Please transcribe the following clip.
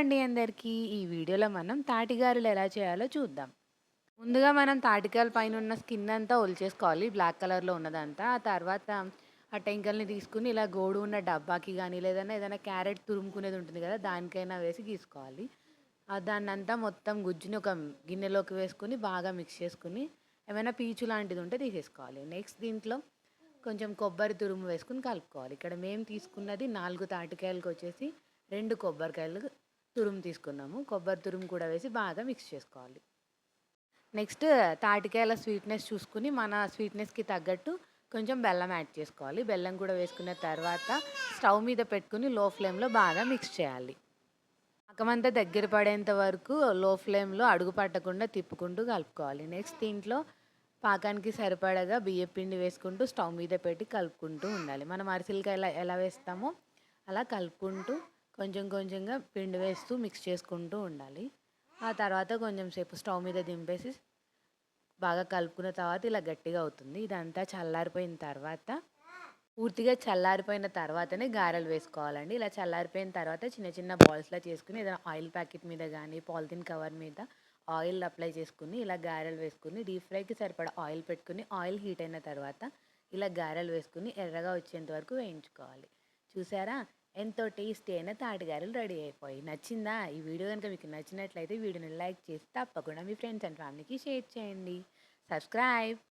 అండి అందరికీ. ఈ వీడియోలో మనం తాటిగారులు ఎలా చేయాలో చూద్దాం. ముందుగా మనం తాటికాయల పైన ఉన్న స్కిన్ అంతా ఒలిచేసుకోవాలి బ్లాక్ కలర్‌లో ఉన్నదంతా. ఆ తర్వాత ఆ టెంకల్ని తీసుకొని ఇలా గోడు ఉన్న డబ్బాకి కానీ లేదన్నా ఏదైనా క్యారెట్ తురుముకునేది ఉంటుంది కదా! దానికైనా వేసి గీసుకోవాలి. దాన్ని దాన్నంతా మొత్తం గుజ్జుని ఒక గిన్నెలోకి వేసుకొని బాగా మిక్స్ చేసుకొని, ఏమైనా పీచు లాంటిది ఉంటే తీసేసుకోవాలి. నెక్స్ట్ దీంట్లో కొంచెం కొబ్బరి తురుము వేసుకొని కలుపుకోవాలి. ఇక్కడ మేము తీసుకున్నది నాలుగు తాటికాయలకు వచ్చేసి రెండు కొబ్బరికాయలు తురుము తీసుకున్నాము. కొబ్బరి తురుము కూడా వేసి బాగా మిక్స్ చేసుకోవాలి. నెక్స్ట్ తాటికాయల స్వీట్‌నెస్ చూసుకొని, మన స్వీట్‌నెస్‌కి తగ్గట్టు కొంచెం బెల్లం యాడ్ చేసుకోవాలి. బెల్లం కూడా వేసుకున్న తర్వాత స్టవ్ మీద పెట్టుకుని లో ఫ్లేమ్‌లో బాగా మిక్స్ చేయాలి. పాకమంతా దగ్గర పడేంత వరకు లో ఫ్లేమ్‌లో అడుగు పట్టకుండా తిప్పుకుంటూ కలుపుకోవాలి. నెక్స్ట్ దీంట్లో పాకానికి సరిపడగా బియ్యపిండి వేసుకుంటూ స్టవ్ మీద పెట్టి కలుపుకుంటూ ఉండాలి. మనం అరిసెలకి ఎలా ఎలా వేస్తామో అలా కలుపుకుంటూ కొంచెం కొంచెంగా పిండి వేస్తూ మిక్స్ చేసుకుంటూ ఉండాలి. ఆ తర్వాత కొంచెం సేపు స్టవ్ మీద దింపేసి బాగా కలుపుకున్న తర్వాత ఇలా గట్టిగా అవుతుంది. ఇదంతా చల్లారిపోయిన తర్వాత పూర్తిగా చల్లారిపోయిన తర్వాతనే గారెలు వేసుకోవాలండి. ఇలా చల్లారిపోయిన తర్వాత చిన్న చిన్న బాల్స్‌లా చేసుకుని ఏదైనా ఆయిల్ ప్యాకెట్ మీద కానీ పాలిథిన్ కవర్ మీద ఆయిల్ అప్లై చేసుకుని ఇలా గారెలు వేసుకుని డీప్ ఫ్రైకి సరిపడా ఆయిల్ పెట్టుకుని ఆయిల్ హీట్ అయిన తర్వాత ఇలా గారెలు వేసుకుని ఎర్రగా వచ్చేంత వరకు వేయించుకోవాలి. చూసారా? ఎంతో టేస్టీ అయిన తాటిగారెలు రెడీ అయిపోయి నచ్చిందా? ఈ వీడియో కనుక మీకు నచ్చినట్లయితే వీడియోని లైక్ చేసి తప్పకుండా మీ ఫ్రెండ్స్ అండ్ ఫ్యామిలీకి షేర్ చేయండి. సబ్స్క్రైబ్.